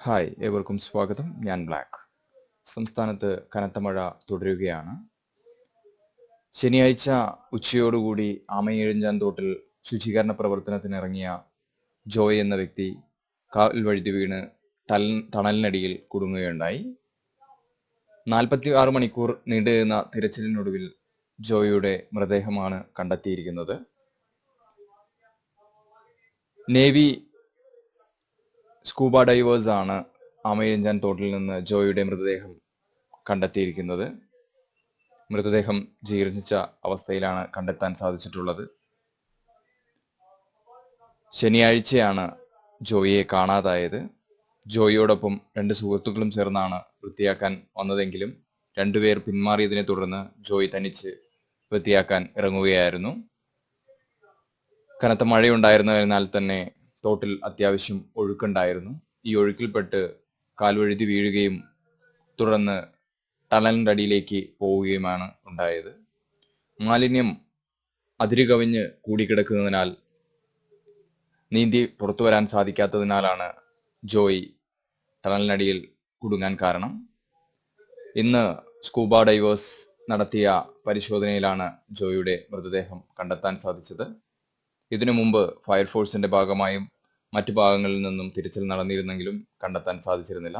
Hi ഏവർക്കും സ്വാഗതം. ഞാൻ ബ്ലാക്ക്. സംസ്ഥാനത്ത് കനത്ത മഴ തുടരുകയാണ്. ശനിയാഴ്ച ഉച്ചയോടുകൂടി ആമയിഴഞ്ചാൻ തോട്ടിൽ പ്രവർത്തനത്തിന് ഇറങ്ങിയ ജോയ് എന്ന വ്യക്തി കാൽ വഴുതി വീണ് ടൽ ടണലിനടിയിൽ കുടുങ്ങുകയുണ്ടായി. നാൽപ്പത്തി ആറ് മണിക്കൂർ നീണ്ടുനിന്ന തിരച്ചിലിനൊടുവിൽ ജോയിയുടെ മൃതദേഹമാണ് കണ്ടെത്തിയിരിക്കുന്നത്. നേവി സ്കൂബ ഡൈവേഴ്സ് ആണ് ആമയിഴഞ്ചാൻ തോട്ടിൽ നിന്ന് ജോയിയുടെ മൃതദേഹം കണ്ടെത്തിയിരിക്കുന്നത്. മൃതദേഹം ജീർണിച്ച അവസ്ഥയിലാണ് കണ്ടെത്താൻ സാധിച്ചിട്ടുള്ളത്. ശനിയാഴ്ചയാണ് ജോയിയെ കാണാതായത്. ജോയിയോടൊപ്പം രണ്ട് സുഹൃത്തുക്കളും ചേർന്നാണ് വൃത്തിയാക്കാൻ വന്നതെങ്കിലും രണ്ടുപേർ പിന്മാറിയതിനെ തുടർന്ന് ജോയി തനിച്ച് വൃത്തിയാക്കാൻ ഇറങ്ങുകയായിരുന്നു. കനത്ത മഴയുണ്ടായിരുന്നതിനാൽ തന്നെ തോട്ടിൽ അത്യാവശ്യം ഒഴുക്കുണ്ടായിരുന്നു. ഈ ഒഴുക്കിൽപ്പെട്ട് കാൽവഴുതി വീഴുകയും തുടർന്ന് ടണലിന്റെ അടിയിലേക്ക് പോവുകയുമാണ് ഉണ്ടായത്. മാലിന്യം അതിരുകവിഞ്ഞ് കൂടിക്കിടക്കുന്നതിനാൽ നീന്തി പുറത്തു വരാൻ സാധിക്കാത്തതിനാലാണ് ജോയ് ടണലിനടിയിൽ കുടുങ്ങാൻ കാരണം. ഇന്ന് സ്കൂബ ഡൈവേഴ്സ് നടത്തിയ പരിശോധനയിലാണ് ജോയിയുടെ മൃതദേഹം കണ്ടെത്താൻ സാധിച്ചത്. ഇതിനു മുമ്പ് ഫയർഫോഴ്സിന്റെ ഭാഗമായും മറ്റു ഭാഗങ്ങളിൽ നിന്നും തിരച്ചിൽ നടന്നിരുന്നെങ്കിലും കണ്ടെത്താൻ സാധിച്ചിരുന്നില്ല.